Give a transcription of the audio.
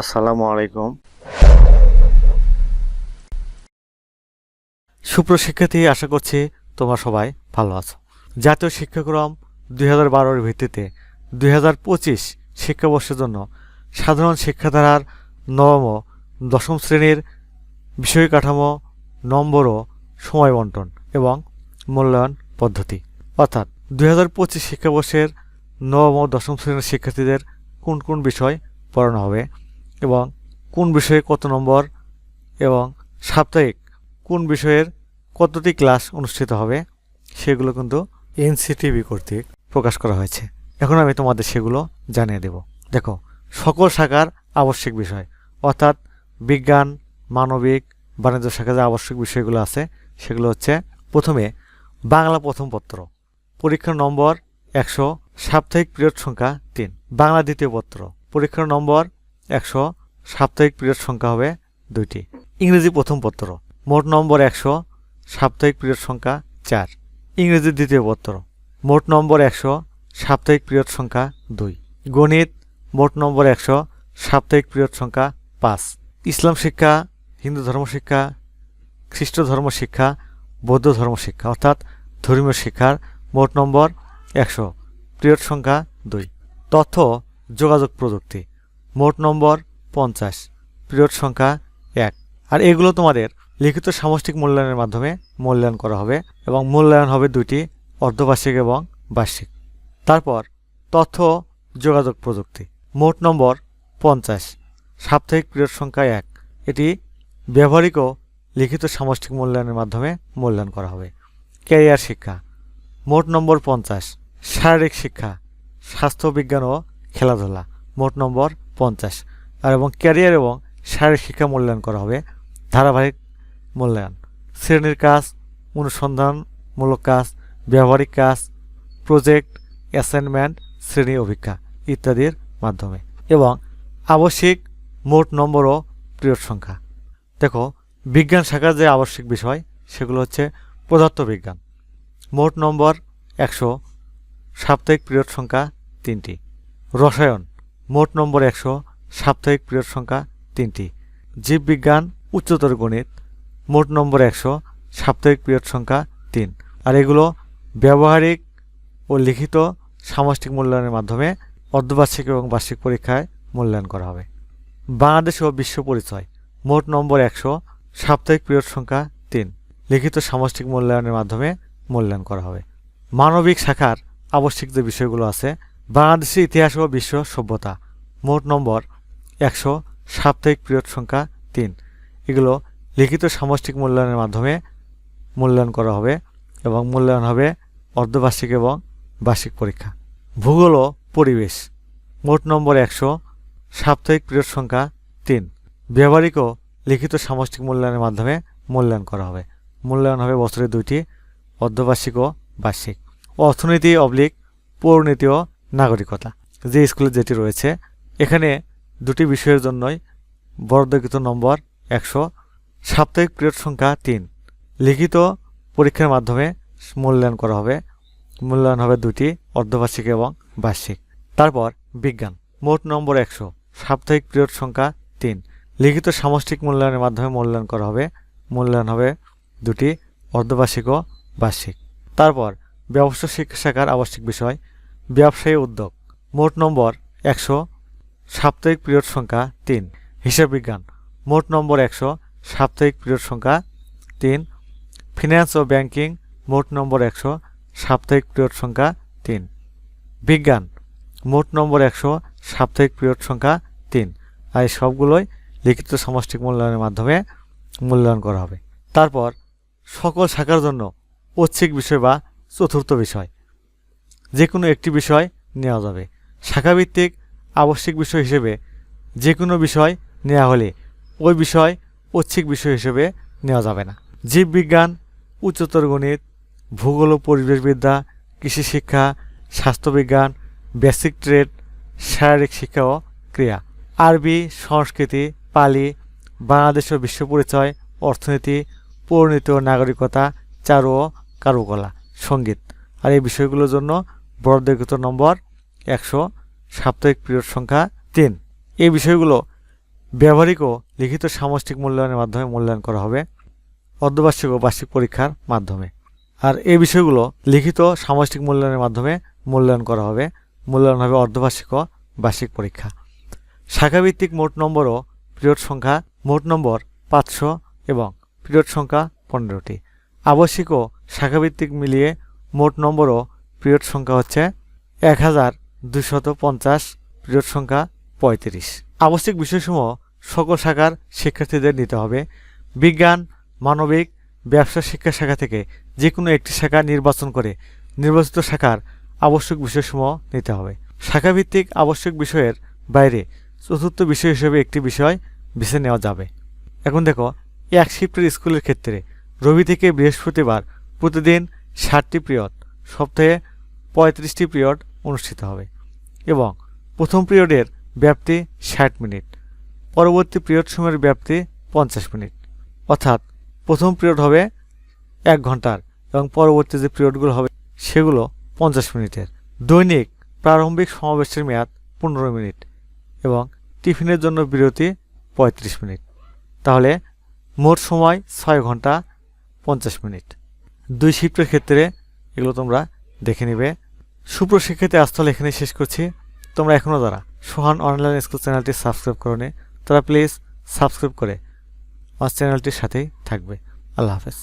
আসসালামু আলাইকুম। সুপ্রশিক্ষার্থী, আশা করছি তোমরা সবাই ভালো আছো। জাতীয় শিক্ষাক্রম দুই হাজার বারোর ভিত্তিতে দুই হাজার পঁচিশ শিক্ষাবর্ষের জন্য সাধারণ শিক্ষাধারার নবম দশম শ্রেণির বিষয় কাঠামো নম্বর ও সময় বন্টন এবং মূল্যায়ন পদ্ধতি। অর্থাৎ দুই হাজার পঁচিশ শিক্ষাবর্ষের নবম ও দশম শ্রেণির শিক্ষার্থীদের কোন কোন বিষয় পড়ানো হবে? এবং কোন বিষয়ে কত নম্বর এবং সাপ্তাহিক কোন বিষয়ের কতটি ক্লাস অনুষ্ঠিত হবে সেগুলো কিন্তু এনসিটিভি কর্তৃক প্রকাশ করা হয়েছে। এখন আমি তোমাদের সেগুলো জানিয়ে দেব। দেখো, সকল শাখার আবশ্যিক বিষয়, অর্থাৎ বিজ্ঞান, মানবিক, বাণিজ্য শাখার যে আবশ্যিক বিষয়গুলো আছে, সেগুলো হচ্ছে প্রথমে বাংলা প্রথম পত্র, পরীক্ষার নম্বর একশো, সাপ্তাহিক পিরিয়ড সংখ্যা তিন, বাংলা দ্বিতীয় পত্র, পরীক্ষার নম্বর একশো সাপ্তাহিক পিরিয়ড সংখ্যা হবে দুইটি। ইংরেজি প্রথম পত্র, মোট নম্বর একশো সাপ্তাহিক পিরিয়ড সংখ্যা চার। ইংরেজি দ্বিতীয় পত্র, মোট নম্বর একশো সাপ্তাহিক পিরিয়ড সংখ্যা দুই। গণিত, মোট নম্বর একশো সাপ্তাহিক পিরিয়ড সংখ্যা পাঁচ। ইসলাম শিক্ষা, হিন্দু ধর্ম শিক্ষা, খ্রিস্ট ধর্ম শিক্ষা, বৌদ্ধ ধর্ম শিক্ষা, অর্থাৎ ধর্মীয় শিক্ষার মোট নম্বর একশো, পিরিয়ড সংখ্যা দুই। তথ্য, যোগাযোগ প্রযুক্তি মোট নম্বর পঞ্চাশ। পিরিয়ড সংখ্যা এক। আর এগুলো তোমাদের লিখিত সামষ্টিক মূল্যায়নের মাধ্যমে মূল্যায়ন করা হবে এবং মূল্যায়ন হবে দুইটি, অর্ধবার্ষিক এবং বার্ষিক। তারপর তথ্য, যোগাযোগ প্রযুক্তি। মোট নম্বর পঞ্চাশ। সাপ্তাহিক পিরিয়ড সংখ্যা এক। এটি ব্যবহারিক ও লিখিত সামষ্টিক মূল্যায়নের মাধ্যমে মূল্যায়ন করা হবে। ক্যারিয়ার শিক্ষা। মোট নম্বর পঞ্চাশ। শারীরিক শিক্ষা। স্বাস্থ্য বিজ্ঞান ও খেলাধুলা। মোট নম্বর পঞ্চাশ। আর এবং ক্যারিয়ার এবং শারীরিক শিক্ষা মূল্যায়ন করা হবে। ধারাবাহিক মূল্যায়ন। শ্রেণির কাজ, অনুসন্ধানমূলক কাজ, ব্যবহারিক কাজ প্রজেক্ট অ্যাসাইনমেন্ট শ্রেণি অভিজ্ঞা ইত্যাদির মাধ্যমে। এবং আবশ্যিক মোট নম্বর ও পিরিয়ড সংখ্যা। দেখো, বিজ্ঞান শাখার যে আবশ্যিক বিষয়, সেগুলো হচ্ছে পদার্থবিজ্ঞান। মোট নম্বর একশো। সাপ্তাহিক পিরিয়ড সংখ্যা তিনটি। রসায়ন। মোট নম্বর একশো, সাপ্তাহিক পিরিয়ড সংখ্যা তিনটি। জীববিজ্ঞান, উচ্চতর গণিত, মোট নম্বর একশো, সাপ্তাহিক পিরিয়ড সংখ্যা তিন। আর এগুলো ব্যবহারিক ও লিখিত সামষ্টিক মূল্যায়নের মাধ্যমে অর্ধবার্ষিক এবং বার্ষিক পরীক্ষায় মূল্যায়ন করা হবে। বাংলাদেশ ও বিশ্ব পরিচয়, মোট নম্বর একশো, সাপ্তাহিক পিরিয়ড সংখ্যা তিন। লিখিত সামষ্টিক মূল্যায়নের মাধ্যমে মূল্যায়ন করা হবে। মানবিক শাখার আবশ্যিক যে বিষয়গুলো আছে বাংলাদেশের ইতিহাস ও বিশ্ব সভ্যতা। মোট নম্বর, একশো সাপ্তাহিক পিরিয়ড সংখ্যা তিন। এগুলো লিখিত সামষ্টিক মূল্যায়নের মাধ্যমে মূল্যায়ন করা হবে এবং মূল্যায়ন হবে অর্ধবার্ষিক এবং বার্ষিক পরীক্ষা। ভূগোল ও পরিবেশ, মোট নম্বর, একশো সাপ্তাহিক পিরিয়ড সংখ্যা তিন। ব্যবহারিক ও লিখিত সামষ্টিক মূল্যায়নের মাধ্যমে মূল্যায়ন করা হবে। মূল্যায়ন হবে বছরে দুইটি, অর্ধবার্ষিক ও বার্ষিক। অর্থনীতি অবলিক, পৌরনীতি ও নাগরিকতা, যে স্কুলে যেটি রয়েছে, এখানে দুটি বিষয়ের জন্যই বর্ধকৃত নম্বর একশো, সাপ্তাহিক পিরিয়ড সংখ্যা তিন। লিখিত পরীক্ষার মাধ্যমে মূল্যায়ন করা হবে। মূল্যায়ন হবে দুটি, অর্ধবার্ষিক এবং বার্ষিক। তারপর বিজ্ঞান, মোট নম্বর একশো, সাপ্তাহিক পিরিয়ড সংখ্যা তিন। লিখিত সামষ্টিক মূল্যায়নের মাধ্যমে মূল্যায়ন করা হবে। মূল্যায়ন হবে দুটি, অর্ধবার্ষিক ও বার্ষিক। তারপর ব্যবসা শিক্ষা শাখার আবশ্যিক বিষয় ব্যবসায়ী উদ্যোগ। মোট নম্বর একশো, সাপ্তাহিক পিরিয়ড সংখ্যা তিন। হিসাব বিজ্ঞান। মোট নম্বর একশো, সাপ্তাহিক পিরিয়ড সংখ্যা তিন। ফিন্যান্স ও ব্যাংকিং। মোট নম্বর একশো, সাপ্তাহিক পিরিয়ড সংখ্যা তিন। বিজ্ঞান। মোট নম্বর একশো, সাপ্তাহিক পিরিয়ড সংখ্যা তিন। আর সবগুলোই লিখিত সমষ্টিক মূল্যায়নের মাধ্যমে মূল্যায়ন করা হবে। তারপর, সকল শাখার জন্য ঐচ্ছিক বিষয় বা চতুর্থ বিষয়। যে কোনো একটি বিষয় নেওয়া যাবে। শাখাভিত্তিক আবশ্যিক বিষয় হিসেবে যে কোনো বিষয় নেওয়া হলে ওই বিষয় ঐচ্ছিক বিষয় হিসেবে নেওয়া যাবে না। জীববিজ্ঞান, উচ্চতর গণিত, ভূগোল ও পরিবেশবিদ্যা কৃষি শিক্ষা স্বাস্থ্যবিজ্ঞান, বেসিক ট্রেড, শারীরিক শিক্ষা ও ক্রিয়া। আরবি, সংস্কৃতি, পালি, বাংলাদেশ ও বিশ্ব পরিচয়, অর্থনীতি, পরিণতি ও নাগরিকতা, চারু ও কারুকলা, সংগীত। আর এই বিষয়গুলোর জন্য বর্ধকৃত নম্বর একশো সাপ্তাহিক পিরিয়ড সংখ্যা তিন। এই বিষয়গুলো ব্যবহারিক ও লিখিত সামষ্টিক মূল্যায়নের মাধ্যমে মূল্যায়ন করা হবে অর্ধবার্ষিক ও বার্ষিক পরীক্ষার মাধ্যমে। আর এই বিষয়গুলো লিখিত সামষ্টিক মূল্যায়নের মাধ্যমে মূল্যায়ন করা হবে। মূল্যায়ন হবে অর্ধবার্ষিক ও বার্ষিক পরীক্ষা। শাখাভিত্তিক মোট নম্বর ও পিরিয়ড সংখ্যা মোট নম্বর পাঁচশো এবং পিরিয়ড সংখ্যা পনেরোটি। আবশ্যিক ও শাখাভিত্তিক মিলিয়ে মোট নম্বর ও পিরিয়ড সংখ্যা হচ্ছে এক হাজার দুশত পঞ্চাশ, পিরিয়ড সংখ্যা পঁয়ত্রিশ। আবশ্যিক বিষয়সমূহ সকল শাখার শিক্ষার্থীদের নিতে হবে। বিজ্ঞান, মানবিক, ব্যবসা, শিক্ষা শাখা থেকে যে কোনো একটি শাখা নির্বাচন করে নির্বাচিত শাখার আবশ্যক বিষয়সমূহ নিতে হবে। শাখাভিত্তিক আবশ্যক বিষয়ের বাইরে চতুর্থ বিষয় হিসেবে একটি বিষয় বেছে নেওয়া যাবে। এখন দেখো, এক শিফটের স্কুলের ক্ষেত্রে রবি থেকে বৃহস্পতিবার প্রতিদিন ষাটটি পিরিয়ড। সপ্তাহে পঁয়ত্রিশটি পিরিয়ড অনুষ্ঠিত হবে এবং প্রথম পিরিয়ডের ব্যাপ্তি ষাট মিনিট, পরবর্তী পিরিয়ড সময়ের ব্যাপ্তি পঞ্চাশ মিনিট। অর্থাৎ প্রথম পিরিয়ড হবে এক ঘণ্টার এবং পরবর্তী যে পিরিয়ডগুলো হবে সেগুলো পঞ্চাশ মিনিটের। দৈনিক প্রারম্ভিক সমাবেশের মেয়াদ পনেরো মিনিট এবং টিফিনের জন্য বিরতি পঁয়ত্রিশ মিনিট। তাহলে মোট সময় ছয় ঘণ্টা পঞ্চাশ মিনিট। দুই শিফটের ক্ষেত্রে এগুলো তোমরা দেখে নেবে। সুপ্রশিক্ষিত আস্থল এখানে শেষ করছি। তোমরা এখনও যারা সোহান অনলাইন স্কুল চ্যানেলটি সাবস্ক্রাইব করো তারা প্লিজ সাবস্ক্রাইব করে আমার চ্যানেলটির সাথেই থাকবে। আল্লাহ হাফেজ।